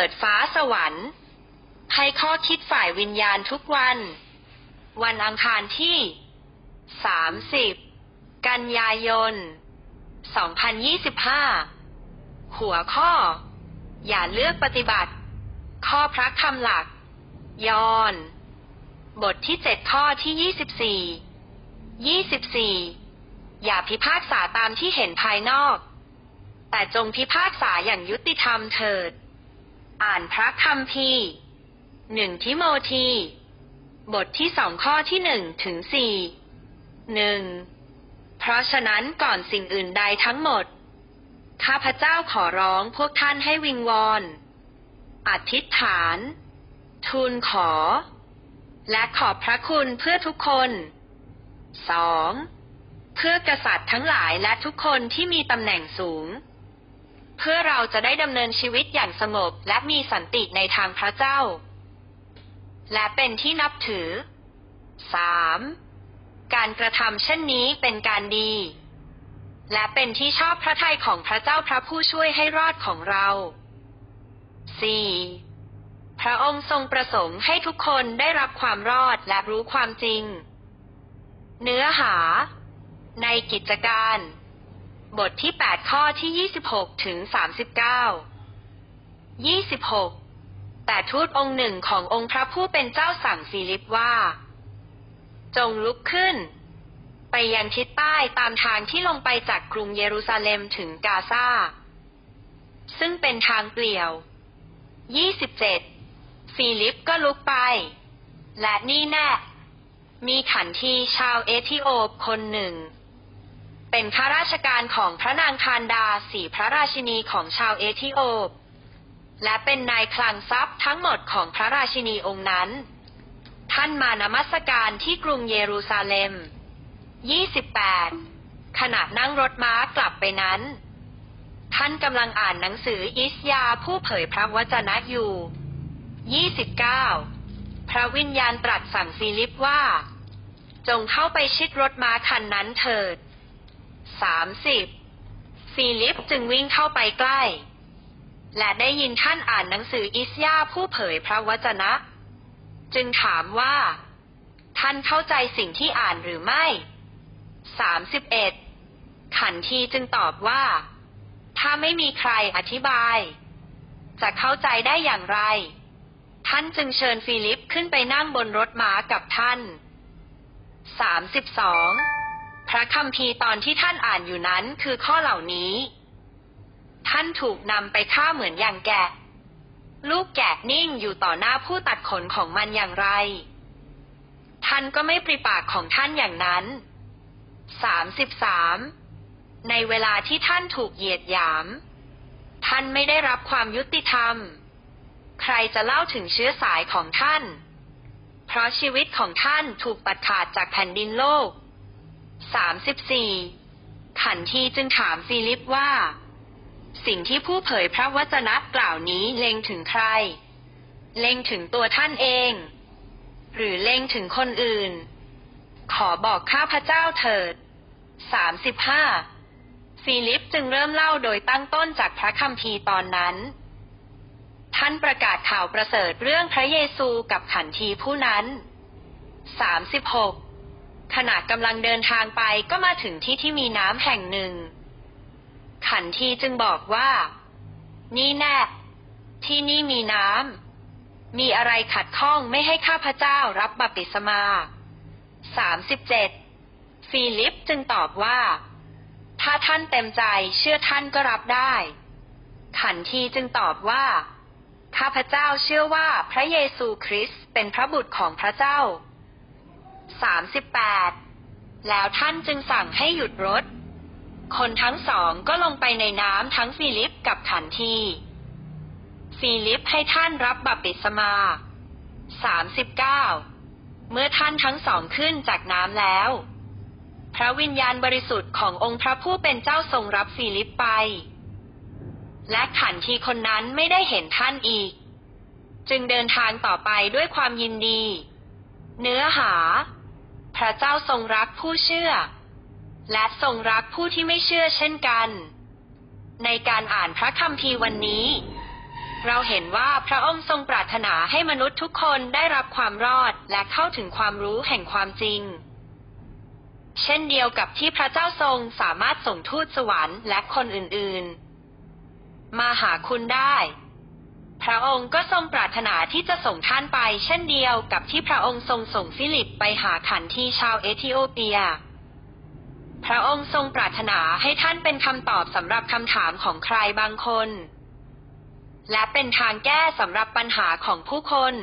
เปิดฟ้าสวรรค์ ให้ข้อคิดฝ่ายวิญญาณทุกวัน วันอังคารที่ 30 กันยายน 2025 หัวข้อ อย่าเลือกปฏิบัติ ข้อพระคำหลัก ยอน บทที่ 7 ข้อที่ 24 24 อย่าพิพากษาตามที่เห็นภายนอกแต่จงพิพากษาอย่างยุติธรรมเถิด อ่านพระคัมภีร์หนึ่งทิโมธี บทที่สองข้อที่หนึ่งถึงสี่หนึ่งเพราะฉะนั้นก่อนสิ่งอื่นใดทั้งหมด ข้าพเจ้าขอร้องพวกท่านให้วิงวอน อธิษฐาน ทูลขอ และขอบพระคุณเพื่อทุกคนสองเพื่อกษัตริย์ทั้งหลายและทุกคนที่มีตำแหน่งสูง เพื่อเราจะได้ดำเนินชีวิตอย่างสงบและมีสันติในทางพระเจ้า และเป็นที่นับถือ 3. การกระทำเช่นนี้เป็นการดี และเป็นที่ชอบพระทัยของพระเจ้าพระผู้ช่วยให้รอดของเรา 4. พระองค์ทรงประสงค์ให้ทุกคนได้รับความรอดและรู้ความจริง เนื้อหา ในกิจการ บทที่ 8 ข้อที่ 26 ถึง 39 26 แต่ทูตองค์หนึ่งขององค์พระผู้เป็นเจ้าสั่งฟิลิปว่า จงลุกขึ้น ไปยังทิศใต้ตามทางที่ลงไปจากกรุงเยรูซาเล็มถึงกาซาซึ่งเป็นทางเปลี่ยว 27 ฟิลิปก็ลุกไป และนี่แน่ มีขันทีชาวเอธิโอปคนหนึ่ง เป็นข้าราชการของพระนางคานดาสีพระราชินีของชาวเอธิโอป และเป็นนายคลังทรัพย์ทั้งหมดของพระราชินีองค์นั้น ท่านมานมัสการที่กรุงเยรูซาเล็ม 28 ขณะนั่งรถม้ากลับไปนั้น ท่านกำลังอ่านหนังสืออิสยาห์ผู้เผยพระวจนะอยู่ 29 พระวิญญาณตรัสสั่งฟิลิปว่า จงเข้าไปชิดรถม้าคันนั้นเถิด 30ฟิลิปจึงวิ่งเข้าไปใกล้ และได้ยินท่านอ่านหนังสืออิสยาผู้เผยพระวจนะ จึงถามว่า ท่านเข้าใจสิ่งที่อ่านหรือไม่31ขันทีจึงตอบว่า ถ้าไม่มีใครอธิบาย จะเข้าใจได้อย่างไร ท่านจึงเชิญฟิลิปขึ้นไปนั่งบนรถม้ากับท่าน32 พระคัมภีร์ตอนที่ท่านอ่านอยู่นั้นคือข้อเหล่านี้ ท่านถูกนำไปฆ่าเหมือนอย่างแกะ ลูกแกะนิ่งอยู่ต่อหน้าผู้ตัดขนของมันอย่างไร ท่านก็ไม่ปริปากของท่านอย่างนั้น33ในเวลาที่ท่านถูกเหยียดหยาม ท่านไม่ได้รับความยุติธรรม ใครจะเล่าถึงเชื้อสายของท่าน เพราะชีวิตของท่านถูกตัดขาดจากแผ่นดินโลก 34ขันทีจึงถามฟิลิปว่า สิ่งที่ผู้เผยพระวจนะกล่าวนี้เล็งถึงใคร เล็งถึงตัวท่านเอง หรือเล็งถึงคนอื่น ขอบอกข้าพเจ้าเถิด 35 ฟิลิปจึงเริ่มเล่าโดยตั้งต้นจากพระคัมภีร์ตอนนั้น ท่านประกาศข่าวประเสริฐเรื่องพระเยซูกับขันทีผู้นั้น 36 ขณะกำลังเดินทางไปก็มาถึงที่ที่มีน้ำแห่งหนึ่ง ขันทีจึงบอกว่า นี่แน่ที่นี่มีน้ำ มีอะไรขัดข้องไม่ให้ข้าพเจ้ารับบัพติศมา37ฟิลิปจึงตอบว่า ถ้าท่านเต็มใจเชื่อท่านก็รับได้ ขันทีจึงตอบว่า ข้าพเจ้าเชื่อว่าพระเยซูคริสต์เป็นพระบุตรของพระเจ้า 38 แล้วท่านจึงสั่งให้หยุดรถ คนทั้งสองก็ลงไปในน้ำทั้งฟิลิปกับขันทีฟิลิปให้ท่านรับบัพติศมา 39 เมื่อท่านทั้งสองขึ้นจากน้ำแล้ว พระวิญญาณบริสุทธิ์ขององค์พระผู้เป็นเจ้าทรงรับฟิลิปไป และขันทีคนนั้นไม่ได้เห็นท่านอีก จึงเดินทางต่อไปด้วยความยินดี เนื้อหา พระเจ้าทรงรักผู้เชื่อ และทรงรักผู้ที่ไม่เชื่อเช่นกัน ในการอ่านพระคัมภีร์วันนี้ เราเห็นว่าพระองค์ทรงปรารถนาให้มนุษย์ทุกคนได้รับความรอดและเข้าถึงความรู้แห่งความจริง เช่นเดียวกับที่พระเจ้าทรงสามารถส่งทูตสวรรค์และคนอื่น ๆ มาหาคุณได้ พระองค์ก็ทรงปรารถนาที่จะส่งท่านไป เช่นเดียวกับที่พระองค์ทรงส่งฟิลิปไปหาขันทีชาวเอธิโอเปีย พระองค์ทรงปรารถนาให้ท่านเป็นคำตอบสำหรับคำถามของใครบางคน และเป็นทางแก้สำหรับปัญหาของผู้คน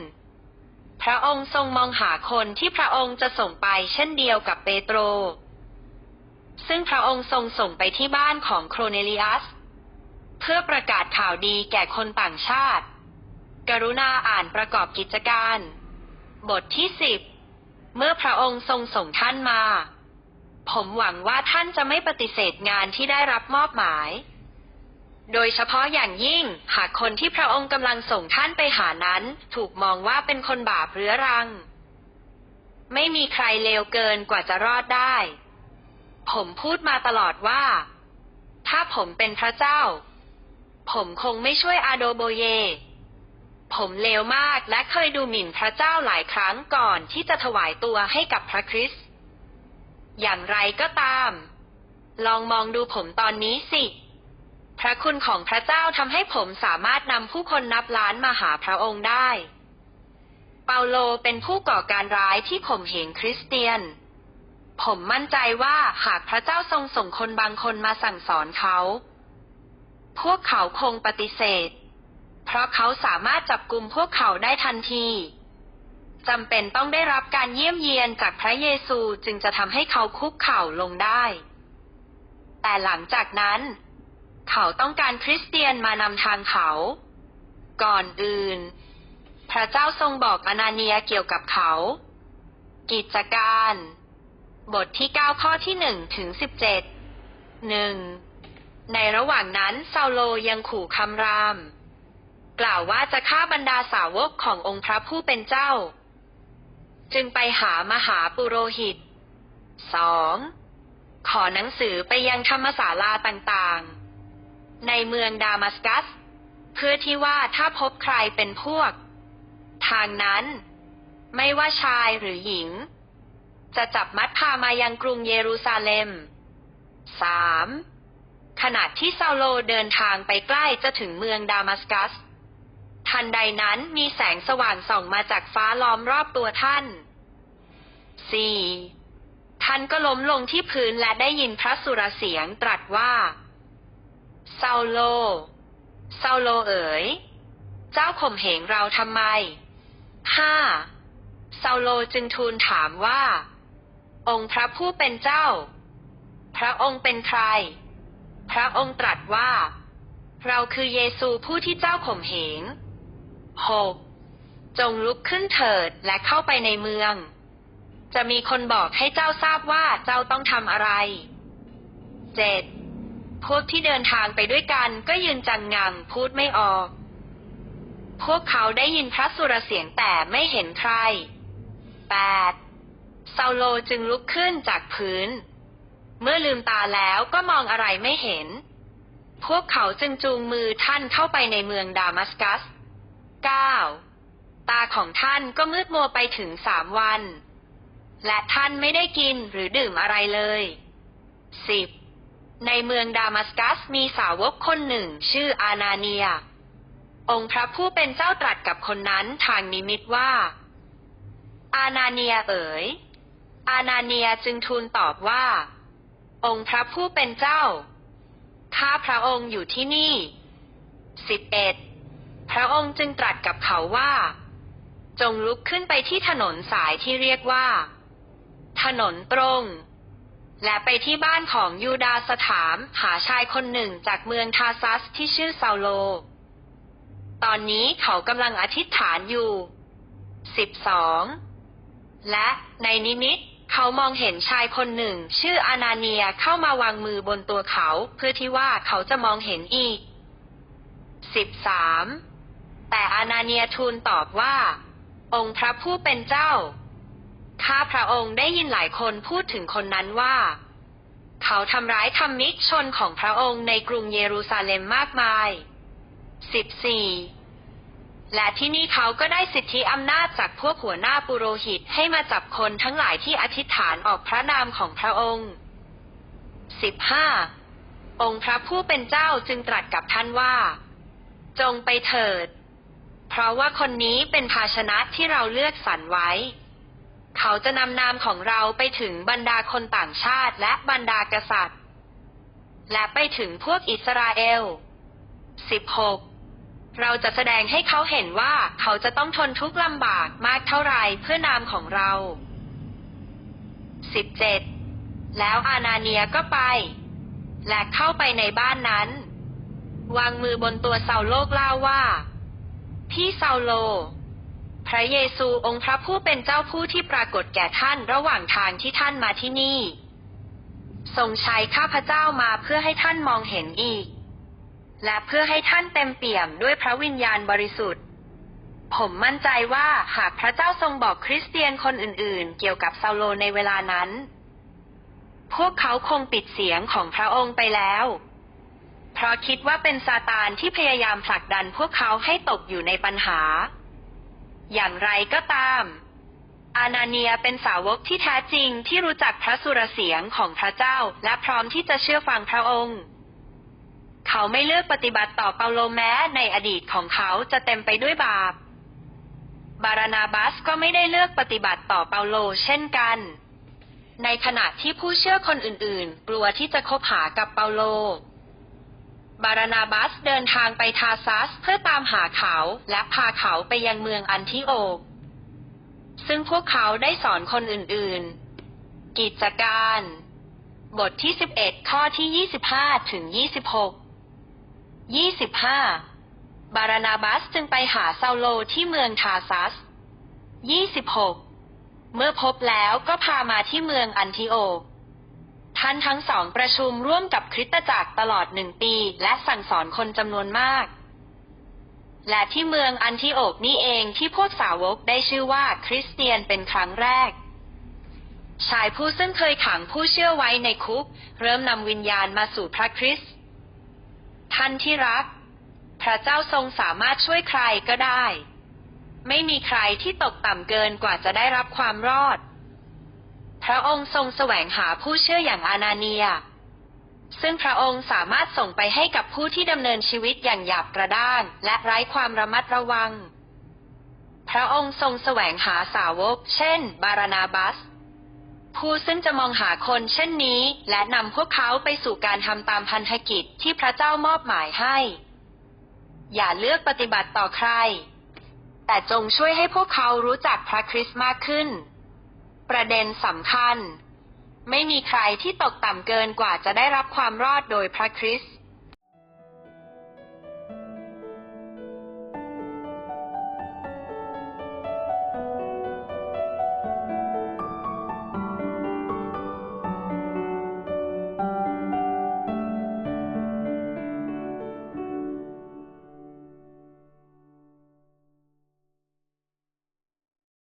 พระองค์ทรงมองหาคนที่พระองค์จะส่งไปเช่นเดียวกับเปโตร ซึ่งพระองค์ทรงส่งไปที่บ้านของโครเนลิอัส เพื่อประกาศข่าวดีแก่คนต่างชาติ กรุณาอ่านประกอบกิจการ บทที่สิบ เมื่อพระองค์ทรงส่งท่านมา ผมหวังว่าท่านจะไม่ปฏิเสธงานที่ได้รับมอบหมาย โดยเฉพาะอย่างยิ่งหากคนที่พระองค์กำลังส่งท่านไปหานั้น ถูกมองว่าเป็นคนบาปเรื้อรัง ไม่มีใครเลวเกินกว่าจะรอดได้ ผมพูดมาตลอดว่า ถ้าผมเป็นพระเจ้า ผมคงไม่ช่วยอาโดโบเย ผมเลวมากและเคยดูหมิ่นพระเจ้าหลายครั้งก่อนที่จะถวายตัวให้กับพระคริสต์ อย่างไรก็ตาม ลองมองดูผมตอนนี้สิ พระคุณของพระเจ้าทำให้ผมสามารถนำผู้คนนับล้านมาหาพระองค์ได้ เปาโลเป็นผู้ก่อการร้ายที่ข่มเหงคริสเตียน ผมมั่นใจว่าหากพระเจ้าทรงส่งคนบางคนมาสั่งสอนเขา พวกเขาคงปฏิเสธ เพราะเขาสามารถจับกลุ่มพวกเขาได้ทันทีจำเป็นต้องได้รับการเยี่ยมเยียนจากพระเยซูจึงจะทำให้เขาคุกเข่าลงได้ แต่หลังจากนั้น เขาต้องการคริสเตียนมานำทางเขา ก่อนอื่น พระเจ้าทรงบอกอนาเนียเกี่ยวกับเขา กิจการ บทที่ 9 ข้อที่ 1 ถึง 17 1. ในระหว่างนั้นซาโลยังขู่คำราม กล่าวว่าจะฆ่าบรรดาสาวกขององค์พระผู้เป็นเจ้า จึงไปหามหาปุโรหิต 2. ขอหนังสือไปยังธรรมศาลาต่างๆ ในเมืองดามัสกัส เพื่อที่ว่าถ้าพบใครเป็นพวก ทางนั้น ไม่ว่าชายหรือหญิง จะจับมัดพามายังกรุงเยรูซาเล็ม 3. ขณะที่ซาโลเดินทางไปใกล้จะถึงเมืองดามัสกัส ทันใดนั้นมีแสงสว่างส่องมาจากฟ้าล้อมรอบตัวท่าน 4. ท่านก็ล้มลงที่พื้นและได้ยินพระสุรเสียงตรัสว่าซาโลซาโลเอ๋ย เจ้าข่มเหงเราทำไม ห้าซาโลจึงทูลถามว่า องค์พระผู้เป็นเจ้า พระองค์เป็นใคร พระองค์ตรัสว่า เราคือเยซูผู้ที่เจ้าข่มเหงหกจงลุกขึ้นเถิดและเข้าไปในเมือง จะมีคนบอกให้เจ้าทราบว่าเจ้าต้องทำอะไรเจ็ดพวกที่เดินทางไปด้วยกันก็ยืนจังงังพูดไม่ออก พวกเขาได้ยินพระสุรเสียงแต่ไม่เห็นใคร 8. ซาโลจึงลุกขึ้นจากพื้น เมื่อลืมตาแล้วก็มองอะไรไม่เห็น พวกเขาจึงจูงมือท่านเข้าไปในเมืองดามัสกัส 9. ตาของท่านก็มืดมัวไปถึงสามวัน และท่านไม่ได้กินหรือดื่มอะไรเลย 10. ในเมืองดามัสกัสมีสาวกคนหนึ่งชื่ออานาเนีย องค์พระผู้เป็นเจ้าตรัสกับคนนั้นทางนิมิตว่า อานาเนียเอ๋ย อานาเนียจึงทูลตอบว่า องค์พระผู้เป็นเจ้า ข้าพระองค์อยู่ที่นี่สิบเอ็ดพระองค์จึงตรัสกับเขาว่า จงลุกขึ้นไปที่ถนนสายที่เรียกว่า ถนนตรง และไปที่บ้านของยูดาสถามหาชายคนหนึ่งจากเมืองทาซัสที่ชื่อซาโล ตอนนี้เขากำลังอธิษฐานอยู่สิบสองและในนิมิต เขามองเห็นชายคนหนึ่ง ชื่ออานาเนียเข้ามาวางมือบนตัวเขา เพื่อที่ว่าเขาจะมองเห็นอีกสิบสามแต่อานาเนียทูลตอบว่า องค์พระผู้เป็นเจ้า ข้าพระองค์ได้ยินหลายคนพูดถึงคนนั้นว่า เขาทำร้ายธรรมิกชนของพระองค์ในกรุงเยรูซาเล็มมากมายสิบสี่ และที่นี่เขาก็ได้สิทธิอำนาจจากพวกหัวหน้าปุโรหิตให้มาจับคนทั้งหลายที่อธิษฐานออกพระนามของพระองค์ 15. องค์พระผู้เป็นเจ้าจึงตรัสกับท่านว่า จงไปเถิด เพราะว่าคนนี้เป็นภาชนะที่เราเลือกสรรไว้ เขาจะนำนามของเราไปถึงบรรดาคนต่างชาติและบรรดากษัตริย์ และไปถึงพวกอิสราเอล 16. เราจะแสดงให้เขาเห็นว่าเขาจะต้องทนทุกข์ลำบากมากเท่าไรเพื่อนามของเรา 17. แล้วอานาเนียก็ไป และเข้าไปในบ้านนั้น วางมือบนตัวเซาโลกล่าว่า พี่เซาโล พระเยซูองค์พระผู้เป็นเจ้าผู้ที่ปรากฏแก่ท่านระหว่างทางที่ท่านมาที่นี่ทรงใช้ข้าพเจ้ามาเพื่อให้ท่านมองเห็นอีก และเพื่อให้ท่านเต็มเปี่ยมด้วยพระวิญญาณบริสุทธิ์ ผมมั่นใจว่าหากพระเจ้าทรงบอกคริสเตียนคนอื่น ๆ เกี่ยวกับซาโลในเวลานั้น พวกเขาคงปิดเสียงของพระองค์ไปแล้ว เพราะคิดว่าเป็นซาตานที่พยายามผลักดันพวกเขาให้ตกอยู่ในปัญหา อย่างไรก็ตาม อานาเนียเป็นสาวกที่แท้จริงที่รู้จักพระสุรเสียงของพระเจ้าและพร้อมที่จะเชื่อฟังพระองค์ เขาไม่เลือกปฏิบัติต่อเปาโลแม้ในอดีตของเขาจะเต็มไปด้วยบาป บารานาบัสก็ไม่ได้เลือกปฏิบัติต่อเปาโลเช่นกัน ในขณะที่ผู้เชื่อคนอื่นๆ กลัวที่จะคบหากับเปาโล บารานาบัสเดินทางไปทาซัสเพื่อตามหาเขาและพาเขาไปยังเมืองอันทิโอกซึ่งพวกเขาได้สอนคนอื่นๆ กิจการ บทที่ 11 ข้อที่ 25 ถึง 26 25 บารานาบัสจึงไปหาเซาโลที่เมืองทาซัส 26 เมื่อพบแล้วก็พามาที่เมืองอันทิโอท่านทั้งสองประชุมร่วมกับคริสตจักรตลอดหนึ่งปีและสั่งสอนคนจำนวนมาก และที่เมืองอันทิโอกนี่เองที่พวกสาวกได้ชื่อว่าคริสเตียนเป็นครั้งแรก ชายผู้ซึ่งเคยขังผู้เชื่อไว้ในคุก เริ่มนำวิญญาณมาสู่พระคริสต์ ท่านที่รัก พระเจ้าทรงสามารถช่วยใครก็ได้ ไม่มีใครที่ตกต่ำเกินกว่าจะได้รับความรอด พระองค์ทรงแสวงหาผู้เชื่ออย่างอานาเนีย ซึ่งพระองค์สามารถส่งไปให้กับผู้ที่ดำเนินชีวิตอย่างหยาบกระด้างและไร้ความระมัดระวัง พระองค์ทรงแสวงหาสาวก เช่น บารานาบัส ผู้ซึ่งจะมองหาคนเช่นนี้ และนำพวกเขาไปสู่การทำตามพันธกิจที่พระเจ้ามอบหมายให้ อย่าเลือกปฏิบัติต่อใคร แต่จงช่วยให้พวกเขารู้จักพระคริสต์มากขึ้น ประเด็นสำคัญ ไม่มีใครที่ตกต่ำเกินกว่าจะได้รับความรอดโดยพระคริสต์